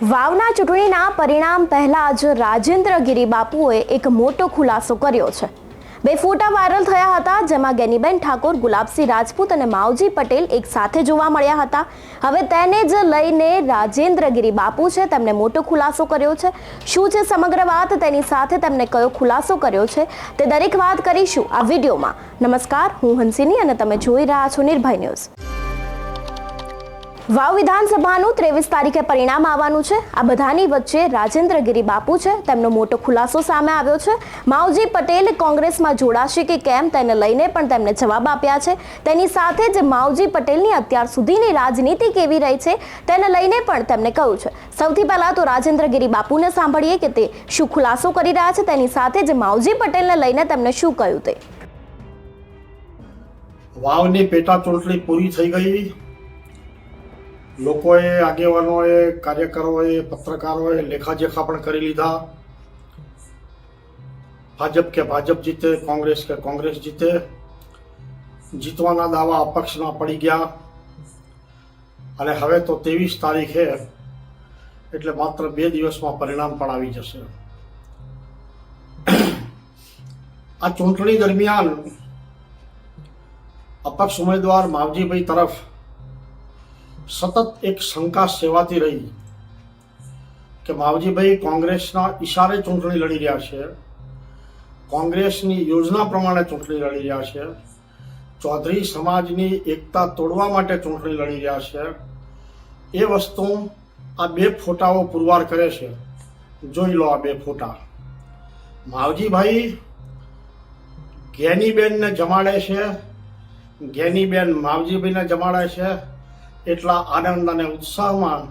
વાવના ચૂંટણીના પરિણામ પહેલા જ રાજેન્દ્ર ગિરી બાપુએ એક મોટો ખુલાસો કર્યો છે. બે ફોટા વાયરલ થયા હતા, જેમાં ગેનીબેન ઠાકોર, ગુલાબસિંહ રાજપૂત અને માવજી પટેલ એક સાથે જોવા મળ્યા હતા. હવે તેને જ લઈને રાજેન્દ્ર ગિરી બાપુ છે, તેમને મોટો ખુલાસો કર્યો છે. શું છે સમગ્ર વાત? તેની સાથે તેમને કયો ખુલાસો કર્યો છે? તે દરેક વાત કરીશું આ વિડીયોમાં. નમસ્કાર, હું હંસિની અને તમે જોઈ રહ્યા છો નિર્ભય ન્યૂઝ. વાવ વિધાનસભાનું ત્રેવીસ તારીખે પરિણામ આવવાનું છે. આ બધાની વચ્ચે રાજેન્દ્રગીરી બાપુ છે. તેમનો મોટો ખુલાસો સામે આવ્યો છે. માવજી પટેલ કોંગ્રેસમાં જોડાશે કે કેમ તેને લઈને પણ તેમને જવાબ આપ્યા છે. તેની સાથે જ માવજી પટેલની અત્યાર સુધીની રાજનીતિ કેવી રહી છે તેને લઈને પણ તેમને કહ્યું છે. સૌથી પહેલાં તો રાજેન્દ્રગીરી બાપુને સાંભળીએ કે તે શું ખુલાસો કરી રહ્યા છે. તેની સાથે જ માવજી પટેલને લઈને તેમને શું કહ્યું તે? વાવની પેટા ચૂંટણી પૂરી થઈ ગઈ. લોકોએ, આગેવાનોએ, કાર્યકરોએ, પત્રકારોએ લેખાજેખા પણ કરી લીધા. ભાજપ કે ભાજપ જીતે, કોંગ્રેસ કે કોંગ્રેસ જીતે. જીતવાના દાવા અપક્ષના પડી ગયા. અને હવે તો ત્રેવીસ તારીખે, એટલે માત્ર બે દિવસમાં પરિણામ પણ આવી જશે. આ ચૂંટણી દરમિયાન અપક્ષ ઉમેદવાર માવજીભાઈ તરફ સતત એક શંકા સેવાતી રહી કે માવજીભાઈ કોંગ્રેસના ઈશારે ચૂંટણી લડી રહ્યા છે. કોંગ્રેસની યોજના પ્રમાણે ચૂંટણી લડી રહ્યા છે. ચૌધરી સમાજની એકતા તોડવા માટે ચૂંટણી લડી રહ્યા છે. એ વસ્તુ આ બે ફોટાઓ પુરવાર કરે છે. જોઈ લો આ બે ફોટા. માવજીભાઈ ઘેનીબેનને જમાડે છે. ઘેનીબેન માવજીભાઈને જમાડે છે. એટલા આનંદ અને ઉત્સાહમાં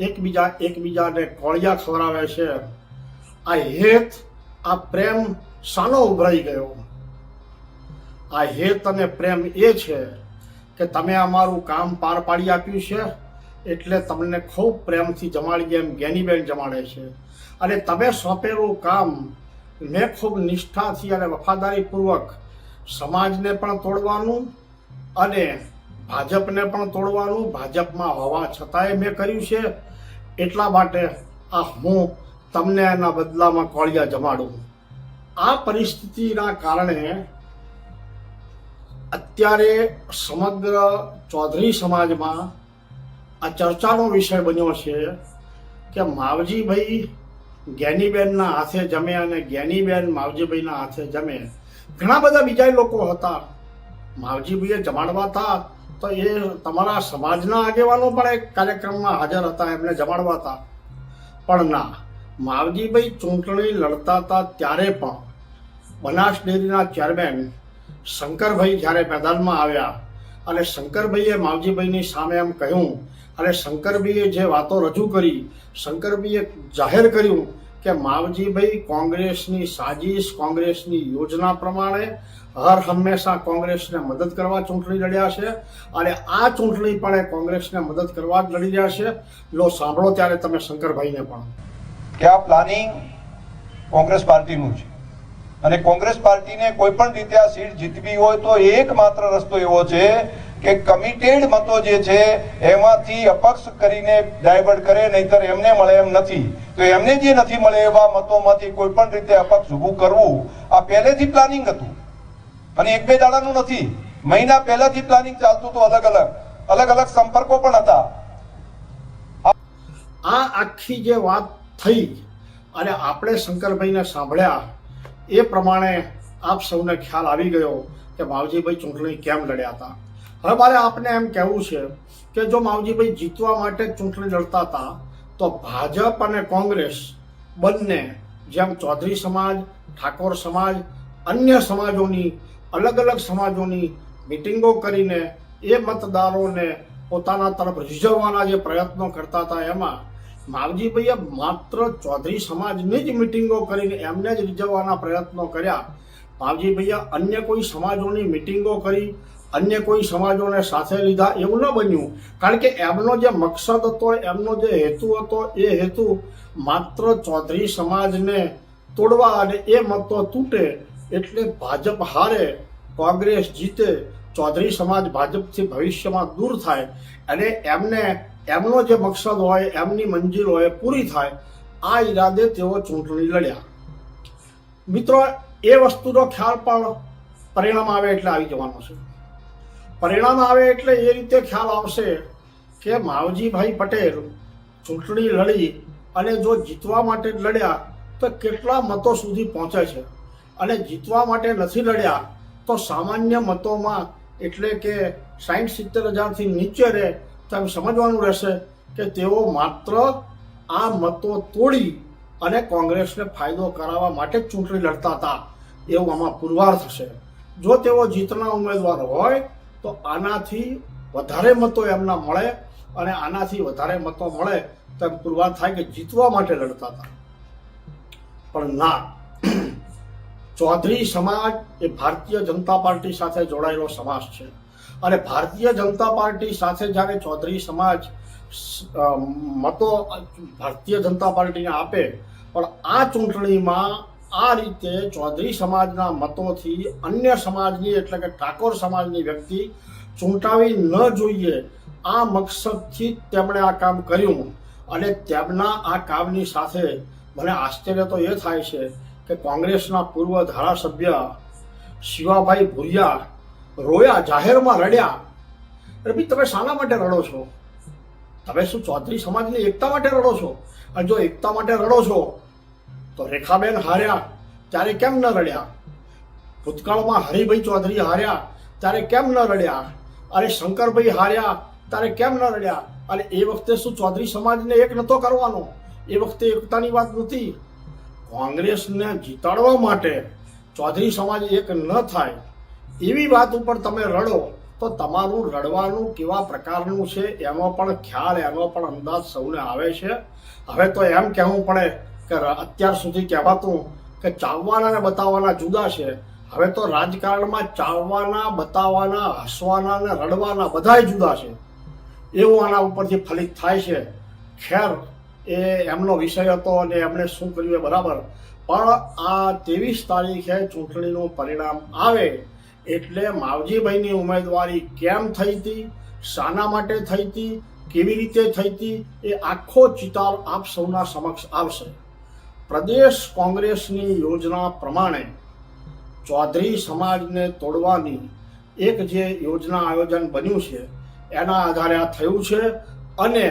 એકબીજા એકબીજાને કોળિયા ખવડાવે છે. આ હેત, આ પ્રેમ સાનો ઉભરાઈ ગયો? આ હેત અને પ્રેમ એ છે કે તમે અમારું કામ પાર પાડી આપ્યું છે, એટલે તમને ખૂબ પ્રેમથી જમાડી એમ જ્ઞાનીબેન જમાડે છે. અને તમે સોંપેલું કામ મેં ખૂબ નિષ્ઠાથી અને વફાદારીપૂર્વક સમાજને પણ તોડવાનું અને ભાજપને પણ તોડવાનું, ભાજપમાં હોવા છતાંય મેં કર્યું છે. એટલા માટે આ હું તમને એના બદલામાં કોળિયા જમાડું. આ પરિસ્થિતિના કારણે અત્યારે સમગ્ર ચૌધરી સમાજમાં આ ચર્ચાનો વિષય બન્યો છે કે માવજીભાઈ જ્ઞાનીબેનના હાથે જમે અને જ્ઞાનીબેન માવજીભાઈના હાથે જમે. ઘણા બધા બીજા લોકો હતા. માવજીભાઈએ જમાડવા હતા. તો એ તમારા સમાજના આગેવાનો પણ એક કાર્યક્રમમાં હાજર હતા, એમને જમાડવા હતા. પણ ના, માવજીભાઈ ચૂંટણી લડતા હતા ત્યારે પણ બનાસ ડેરીના ચેરમેન શંકરભાઈ જ્યારે મેદાનમાં આવ્યા અને શંકરભાઈએ માવજીભાઈની સામે એમ કહ્યું અને શંકરભાઈએ જે વાતો રજૂ કરી, શંકરભાઈએ જાહેર કર્યું કે માવજીભાઈ કોંગ્રેસની સાજિશ, કોંગ્રેસની યોજના પ્રમાણે હર હંમેશા કોંગ્રેસને મદદ કરવા ચૂંટણી લડ્યા છે અને આ ચૂંટણી પણ એ કોંગ્રેસને મદદ કરવા જ લડી રહ્યા છે. લો, સાંભળો ત્યારે તમે શંકરભાઈને પણ. કે પ્લાનિંગ કોંગ્રેસ પાર્ટીનું છે. અને કોંગ્રેસ પાર્ટીને કોઈ પણ રીતે આ સીટ જીતવી હોય તો એકમાત્ર રસ્તો એવો છે કે કમિટેડ મતો જે છે એમાંથી અપક્ષ કરીને ડાયવર્ટ કરે, નહીતર એમને મળે એમ નથી. તો એમને જે નથી મળે એવા મતોમાંથી કોઈ પણ રીતે અપક્ષ ઊભું કરવું આ પહેલેથી પ્લાનિંગ હતું. અને એક બે દાડાનું નથી. મહિના પહેલાથી પ્લાનિંગ ચાલતું હતું અલગ અલગ. અલગ અલગ સંપર્કો પણ હતા. આ આખી જે વાત થઈ અને આપણે શંકરભાઈને સાંભળ્યા, એ પ્રમાણે આપ સૌને ખ્યાલ આવી ગયો કે માવજીભાઈ ચૂંટણી કેમ લડ્યા હતા. હવે મારે આપને એમ કહેવું છે કે જો માવજીભાઈ જીતવા માટે ચૂંટણી લડતા હતા, તો ભાજપ અને કોંગ્રેસ બંને જેમ ચૌધરી સમાજ, ઠાકોર સમાજ, અન્ય સમાજોની અલગ અલગ સમાજોની મિટિંગો કરીને એ મતદારોને પોતાના તરફ રીઝવવાના જે પ્રયત્નો કરતા હતા એમાં માવજીભાઈએ માત્ર ચૌધરી સમાજની જ મિટિંગો કરીને એમને જ રીઝવવાના પ્રયત્નો કર્યા. માવજીભાઈએ અન્ય કોઈ સમાજોની મિટિંગો કરી, અન્ય કોઈ સમાજોને સાથે લીધા એવું ન બન્યું. કારણ કે એમનો જે મકસદ હતો, એમનો જે હેતુ હતો, એ હેતુ માત્ર ચૌધરી સમાજને તોડવા અને એ મતો તૂટે એટલે ભાજપ હારે કોંગ્રેસ જીતે, ચૌધરી સમાજ ભાજપથી ભવિષ્યમાં દૂર થાય અને એમને એમનો જે મકસદ હોય, એમની મંજિલ હોય, પૂરી થાય, આ ઈરાદે તેઓ ચૂંટણી લડ્યા. મિત્રો, એ વસ્તુનો ખ્યાલ પણ પરિણામ આવે એટલે આવી જવાનો છે. પરિણામ આવે એટલે એ રીતે ખ્યાલ આવશે કે માવજીભાઈ પટેલ ચૂંટણી લડી અને જો જીતવા માટે લડ્યા, તો કેટલા મતો સુધી પહોંચે છે? અને જીતવા માટે નથી લડ્યા, તો સામાન્ય મતોમાં એટલે કે સાઠ સિત્તેર હજારથી નીચે રહે તો એમ સમજવાનું રહેશે કે તેઓ માત્ર આ મતો તોડી અને કોંગ્રેસને ફાયદો કરાવવા માટે ચૂંટણી લડતા હતા. એવું આમાં પુરવાર થશે. જો તેઓ જીતના ઉમેદવાર હોય, તો આનાથી વધારે મતો એમના મળે અને આનાથી વધારે મતો મળે તો એમ પુરવાર થાય કે જીતવા માટે લડતા હતા. પણ ના. ચૌધરી સમાજ એ ભારતીય જનતા પાર્ટી સાથે જોડાયેલો સમાજ છે. અને ભારતીય જનતા પાર્ટી સાથે જ્યારે ચૌધરી સમાજ મતો ભારતીય જનતા પાર્ટીને આપે, પણ આ ચૂંટણીમાં આ રીતે ચૌધરી સમાજના મતોથી અન્ય સમાજની એટલે કે ઠાકોર સમાજની વ્યક્તિ ચૂંટાવી ન જોઈએ, આ મકસદથી તેમણે આ કામ કર્યું. અને તેમના આ કામની સાથે મને આશ્ચર્ય તો એ થાય છે કે કોંગ્રેસના પૂર્વ ધારાસભ્ય શિવાભાઈ ભુરિયા રોયા જાહેરમાં રડ્યા. અરે ભાઈ, તમે શાના માટે રડો છો? તમે શું ચૌધરી સમાજની એકતા માટે રડો છો? અને જો એકતા માટે રડો છો, તો રેખાબેન હાર્યા ત્યારે કેમ ન રડ્યા? ભૂતકાળમાં હરિભાઈ ચૌધરી હાર્યા ત્યારે કેમ ન રડ્યા? અરે શંકરભાઈ હાર્યા ત્યારે કેમ ન રડ્યા? અને એ વખતે શું ચૌધરી સમાજને એક નહોતો કરવાનો? એ વખતે એકતાની વાત નથી કોંગ્રેસને જીતાડવા માટે ચૌધરી સમાજ એક ન થાય એવી વાત ઉપર તમે રડો, તો તમારું રડવાનું કેવા પ્રકારનું છે એનો પણ ખ્યાલ, એનો પણ અંદાજ સૌને આવે છે. હવે તો એમ કહેવું પડે કે અત્યાર સુધી કહેવાતું કે ચાવવાના ને બતાવવાના જુદા છે. હવે તો રાજકારણમાં ચાવવાના, બતાવવાના, હસવાના ને રડવાના બધાય જુદા છે. એવું આના ઉપરથી ફલિત થાય છે. ખેર એ એમનો વિષય હતો અને એમણે શું કર્યું એ બરાબર. પણ આ ત્રેવીસ તારીખે ચૂંટણીનું પરિણામ આવે એટલે માવજીભાઈની ઉમેદવારી કેમ થઈ હતી, શાના માટે થઈ હતી, કેવી રીતે થઈ હતી, એ આખો ચિતાર આપ સૌના સમક્ષ આવશે. પ્રદેશ કોંગ્રેસની યોજના પ્રમાણે ચૌધરી સમાજને તોડવાની એક જે યોજના આયોજન બન્યું છે, એના આધારે આ થયું છે અને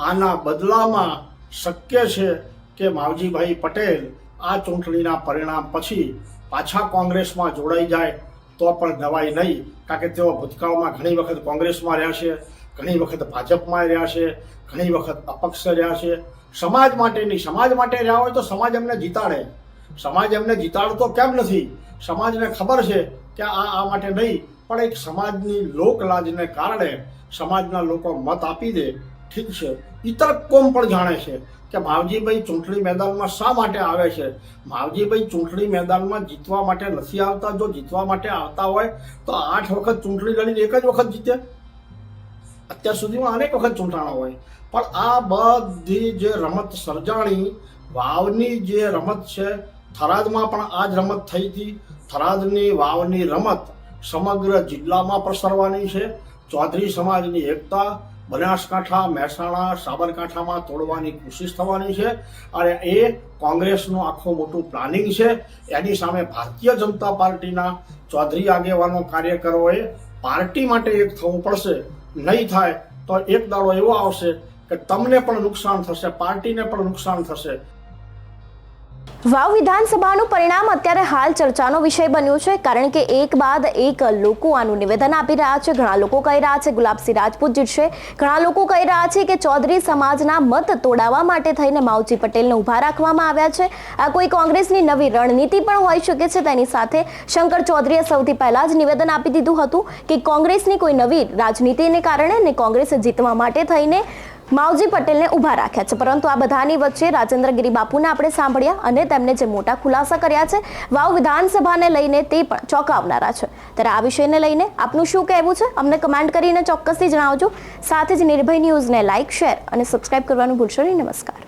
આના બદલામાં શક્ય છે કે માવજીભાઈ પટેલ આ ચૂંટણીના પરિણામ પછી પાછા કોંગ્રેસમાં જોડાઈ જાય, તો પણ નવાઈ નહીં. કારણ કે તેઓ ભૂતકાળમાં ઘણી વખત કોંગ્રેસમાં રહ્યા છે, ઘણી વખત ભાજપમાં રહ્યા છે, ઘણી વખત અપક્ષ રહ્યા છે. સમાજ માટેની સમાજ માટે રહ્યા હોય તો સમાજ એમને જીતાડે. સમાજ એમને જીતાડતો કેમ નથી? સમાજને ખબર છે કે આ આ માટે નહીં, પણ એક સમાજની લોકલાજને કારણે સમાજના લોકો મત આપી દે ઠીક છે. ઇતર કોમ પણ જાણે છે કે માવજીભાઈ ચૂંટણી મેદાનમાં શા માટે આવે છે? માવજીભાઈ ચૂંટણી મેદાનમાં જીતવા માટે નથી આવતા. જો જીતવા માટે આવતા હોય તો આઠ વખત ચૂંટણી લડીને એક જ વખત જીતે. અત્યાર સુધીમાં અનેક વખત ચૂંટાણા હોય. પણ આ બધી જે રમત સર્જાણી, વાવની જે રમત છે, થરાદમાં પણ આ જ રમત થઈ હતી. થરાદની વાવની રમત સમગ્ર જિલ્લામાં પ્રસરવાની છે. ચૌધરી સમાજની એકતા બનાસકાંઠા, મહેસાણા, સાબરકાંઠામાં તોડવાની કોશિશ થવાની છે અને એ કોંગ્રેસનું આખું મોટું પ્લાનિંગ છે. એની સામે ભારતીય જનતા પાર્ટીના ચૌધરી આગેવાનો, કાર્યકરોએ પાર્ટી માટે એક થવું પડશે, નહીં થાય તો એક દાડો એવો આવશે કે તમને પણ નુકસાન થશે, પાર્ટીને પણ નુકસાન થશે. વાવ વિધાનસભાનું પરિણામ અત્યારે હાલ ચર્ચાનો વિષય બન્યો છે, કારણ કે એક બાદ એક લોકો આનું નિવેદન આપી રહ્યા છે. ઘણા લોકો કહી રહ્યા છે, ગુલાબસિંહ રાજપૂત જીતશે ઘણા લોકો કહી રહ્યા છે કે ચૌધરી સમાજના મત તોડાવવા માટે થઈને માવજી પટેલને ઊભા રાખવામાં આવ્યા છે. આ કોઈ કોંગ્રેસની નવી રણનીતિ પણ હોઈ શકે છે. તેની સાથે શંકર ચૌધરીએ સૌથી પહેલાં જ નિવેદન આપી દીધું હતું કે કોંગ્રેસની કોઈ નવી રાજનીતિને કારણે ને કોંગ્રેસે જીતવા માટે થઈને માવજી પટેલને ઊભા રાખ્યા છે. પરંતુ આ બધાની વચ્ચે રાજેન્દ્રગીરી બાપુને આપણે સાંભળ્યા અને તેમને જે મોટા ખુલાસા કર્યા છે, વાવ વિધાનસભાને લઈને તે પણ ચોંકાવનારા છે. ત્યારે આ વિષયને લઈને આપનું શું કહેવું છે? અમને કમેન્ટ કરીને ચોક્કસથી જણાવજો. સાથે જ નિર્ભય ન્યૂઝને લાઇક, શેર અને સબસ્ક્રાઇબ કરવાનું ભૂલશો નહીં. નમસ્કાર.